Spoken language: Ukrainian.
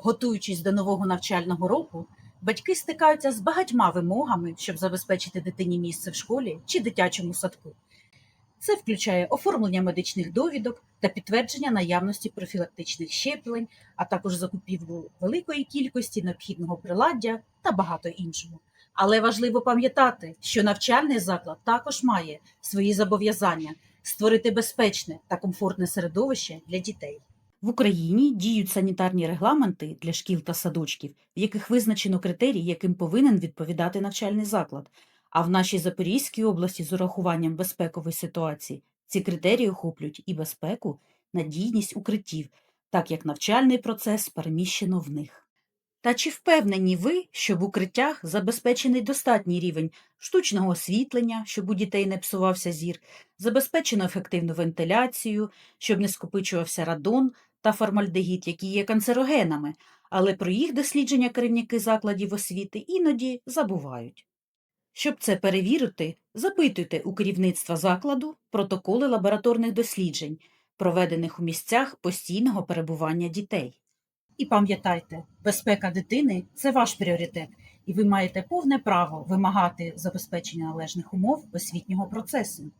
Готуючись до нового навчального року, батьки стикаються з багатьма вимогами, щоб забезпечити дитині місце в школі чи дитячому садку. Це включає оформлення медичних довідок та підтвердження наявності профілактичних щеплень, а також закупівлю великої кількості необхідного приладдя та багато іншого. Але важливо пам'ятати, що навчальний заклад також має свої зобов'язання створити безпечне та комфортне середовище для дітей. В Україні діють санітарні регламенти для шкіл та садочків, в яких визначено критерії, яким повинен відповідати навчальний заклад. А в нашій Запорізькій області з урахуванням безпекової ситуації ці критерії охоплюють і безпеку, надійність укриттів, так як навчальний процес переміщено в них. Та чи впевнені ви, що в укриттях забезпечений достатній рівень штучного освітлення, щоб у дітей не псувався зір, забезпечено ефективну вентиляцію, щоб не скопичувався радон та формальдегід, які є канцерогенами, але про їх дослідження керівники закладів освіти іноді забувають. Щоб це перевірити, запитуйте у керівництва закладу протоколи лабораторних досліджень, проведених у місцях постійного перебування дітей. І пам'ятайте, безпека дитини це ваш пріоритет, і ви маєте повне право вимагати забезпечення належних умов освітнього процесу.